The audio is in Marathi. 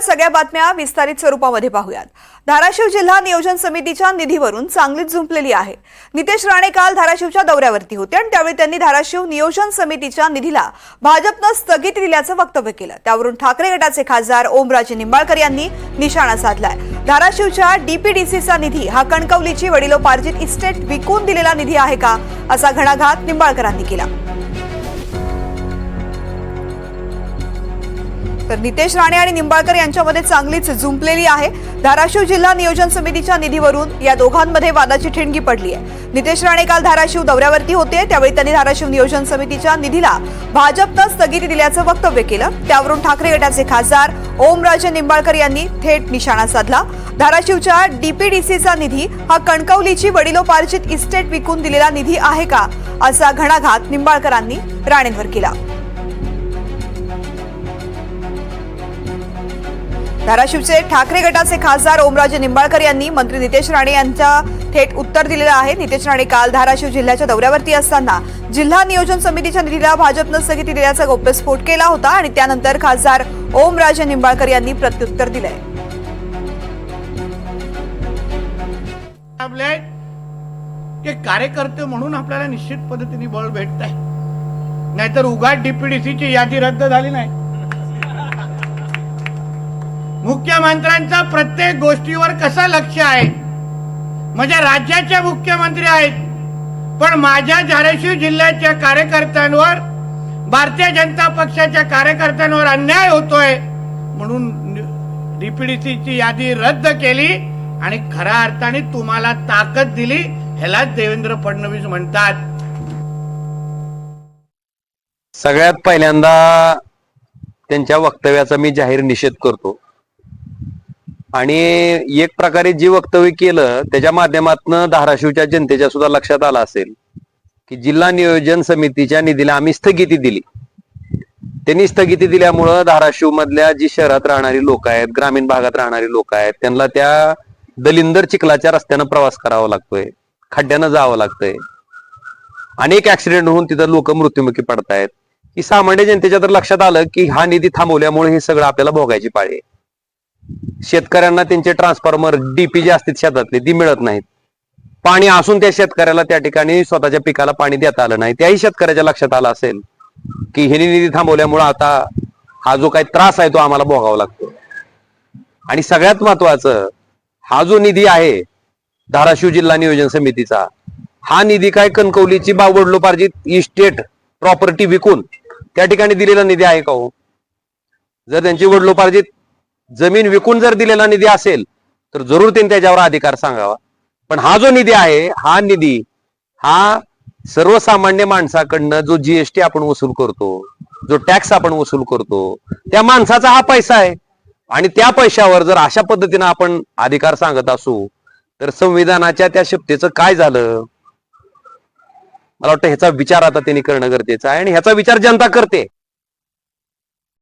सविस्तर सगळ्या बातम्या विस्तारित स्वरूपामध्ये पाहूयात. धाराशिव जिल्हा नियोजन समितीच्या निधीवरून चांगलीच झुंपलेली आहे. नितेश राणे काल धाराशिवच्या दौऱ्यावरती होते आणि त्यावेळी त्यांनी धाराशिव नियोजन समितीच्या निधीला भाजपनं स्थगिती दिल्याचं वक्तव्य केलं. त्यावरून ठाकरे गटाचे खासदार ओमराजे निंबाळकर यांनी निशाणा साधलाय. धाराशिवच्या डीपीडीसीचा निधी हा कणकवलीची वडिलोपार्जित इस्टेट विकून दिलेला निधी आहे का असा घणाघात निंबाळकरांनी केला. तर नितेश राणे आणि निंबाळकर यांच्यामध्ये चांगलीच झुंपलेली आहे. धाराशिव जिल्हा नियोजन समितीच्या निधीवरून या दोघांमध्ये वादाची ठिणगी पडली आहे. नितेश राणे काल धाराशिव दौऱ्यावरती होते. त्यावेळी त्यांनी धाराशिव नियोजन समितीच्या निधीला भाजपनं स्थगिती दिल्याचं वक्तव्य केलं. त्यावरून ठाकरे गटाचे खासदार ओमराजे निंबाळकर यांनी थेट निशाणा साधला. धाराशिवच्या डीपीडीसीचा निधी हा कणकवलीची वडिलोपार्जित इस्टेट विकून दिलेला निधी आहे का असा घणाघात निंबाळकरांनी राणेंवर केला. धाराशिवचे ठाकरे गटाचे खासदार ओमराजे निंबाळकर यांनी मंत्री नितेश राणे यांच्या थेट उत्तर दिलेलं आहे. नितेश राणे काल धाराशिव जिल्ह्याच्या दौऱ्यावरती असताना जिल्हा नियोजन समितीच्या निधीला भाजपनं स्थगिती दिल्याचा गौप्यस्फोट केला होता आणि त्यानंतर खासदार ओमराजे निंबाळकर यांनी प्रत्युत्तर दिलंय. आपले कार्यकर्ते म्हणून आपल्याला निश्चित पद्धतीने बळ भेटत आहे नाहीतर उघाड डीपीडीसीची यादी रद्द झाली नाही. मुख्यमंत्र्यांचा प्रत्येक गोष्टीवर कसा लक्ष आहे? म्हणजे राज्याचे मुख्यमंत्री आहेत. पण माझ्या धाराशिव जिल्ह्याच्या कार्यकर्त्यांवर भारतीय जनता पक्षाच्या कार्यकर्त्यांवर अन्याय होतोय म्हणून डीपीडीसीची यादी रद्द केली आणि खऱ्या अर्थाने तुम्हाला ताकद दिली ह्यालाच देवेंद्र फडणवीस म्हणतात. सगळ्यात पहिल्यांदा त्यांच्या वक्तव्याचा मी जाहीर निषेध करतो. आणि एक प्रकारे जी वक्तव्य केलं त्याच्या माध्यमातून धाराशिवच्या जनतेच्या सुद्धा लक्षात आलं असेल की जिल्हा नियोजन समितीच्या निधीला आम्ही स्थगिती दिली. त्यांनी स्थगिती दिल्यामुळं धाराशिव मधल्या जी शहरात राहणारी लोक आहेत ग्रामीण भागात राहणारी लोक आहेत त्यांना त्या दलिंदर चिखलाच्या रस्त्यानं प्रवास करावा लागतोय खड्ड्यानं जावं लागतंय. अनेक ऍक्सिडेंट होऊन तिथं लोक मृत्युमुखी पडतायत. की सामान्य जनतेच्या तर लक्षात आलं की हा निधी थांबवल्यामुळे हे सगळं आपल्याला भोगायची पाळी आहे. शेतकऱ्यांना त्यांचे ट्रान्सफॉर्मर डीपी जे असतात शेतातले ती मिळत नाहीत. पाणी असून त्या शेतकऱ्याला त्या ठिकाणी स्वतःच्या पिकाला पाणी देता आलं नाही. त्याही शेतकऱ्याच्या लक्षात आलं असेल की हे निधी थांबवल्यामुळे आता हा जो काही त्रास आहे तो आम्हाला भोगावा लागतो. आणि सगळ्यात महत्वाचं हा जो निधी आहे धाराशिव जिल्हा नियोजन समितीचा हा निधी काय कणकवलीची बावडलोपार्जित इस्टेट प्रॉपर्टी विकून त्या ठिकाणी दिलेला निधी आहे का हो? जर त्यांची वडलोपार्जित जमीन विकून जर दिलेला निधी असेल तर जरूर त्यांनी त्याच्यावर अधिकार सांगावा. पण हा जो निधी आहे हा निधी हा सर्वसामान्य माणसाकडनं जो जीएसटी आपण वसूल करतो जो टॅक्स आपण वसूल करतो त्या माणसाचा हा पैसा आहे. आणि त्या पैशावर जर अशा पद्धतीनं आपण अधिकार सांगत असू तर संविधानाच्या त्या शब्देचं काय झालं? मला वाटतं ह्याचा विचार आता त्यांनी करणं गरजेचं आहे आणि ह्याचा विचार जनता करते.